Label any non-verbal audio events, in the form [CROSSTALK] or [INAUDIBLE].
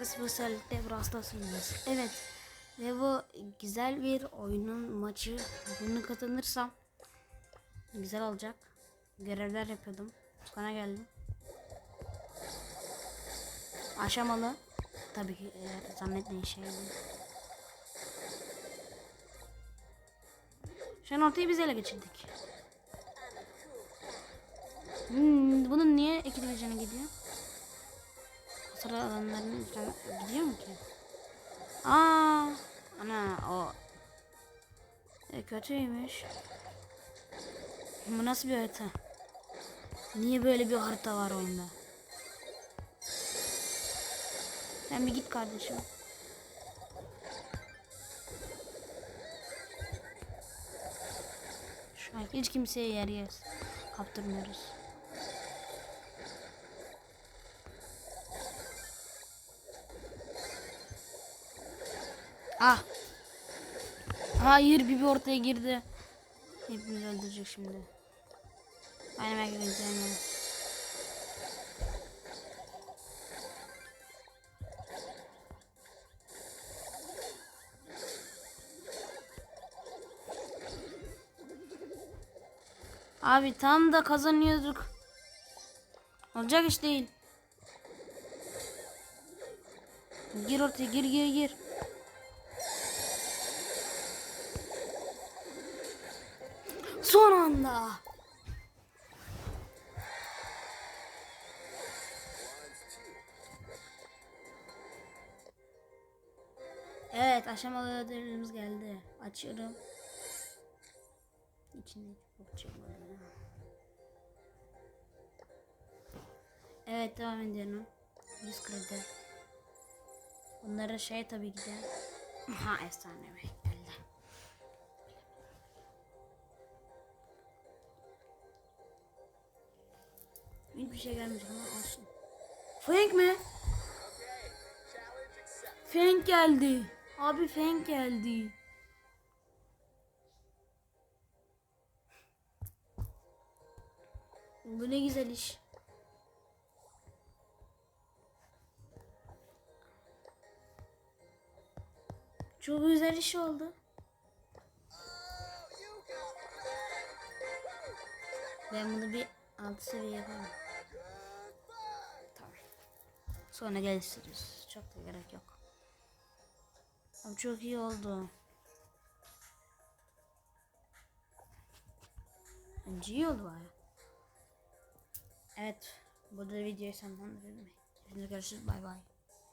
Bu özellikle Brawl. Evet. Ve bu güzel bir oyunun maçı. Bunu kazanırsam güzel olacak. Görevler yapıyordum. Sonra geldim. Aşamalı. Tabii ki eğer zannetmeyin şey. Şu an ortayı biz ele geçirdik. Hmm, bunun niye canı gidiyor? Sıra alanların gidiyor mu ki? Aa, ana o e, kötüymüş. Bu nasıl bir harita? Niye böyle bir harita var oyunda? Sen bir git kardeşim. Şu an hiç kimseye yer yer kaptırmıyoruz. Ah. Hayır Bibi ortaya girdi. Hepimizi öldürecek şimdi. Aynen belki de izleyemem. Abi tam da kazanıyorduk. Olacak iş değil. Gir ortaya gir gir gir. Son anda. Evet aşamalı ödevlerimiz geldi. Açıyorum. İçinde çıkmadı. Evet devam ediyorum. 100 kredi. Bunlara şey tabii ki de. [LAUGHS] Ha efsane be geldi. Hiçbir şey gelmeyecek ama olsun. Frank mi? Frank geldi. Abi Frank geldi. Bu ne güzel iş. Çok güzel iş oldu. Ben bunu bir alt seviye yaparım. Sonra geliştiririz. Çok da gerek yok. Ama çok iyi oldu. Bence iyi oldu baya. Evet. Burada videoyu sonlandırıyorum. Şimdi görüşürüz. Bay bay.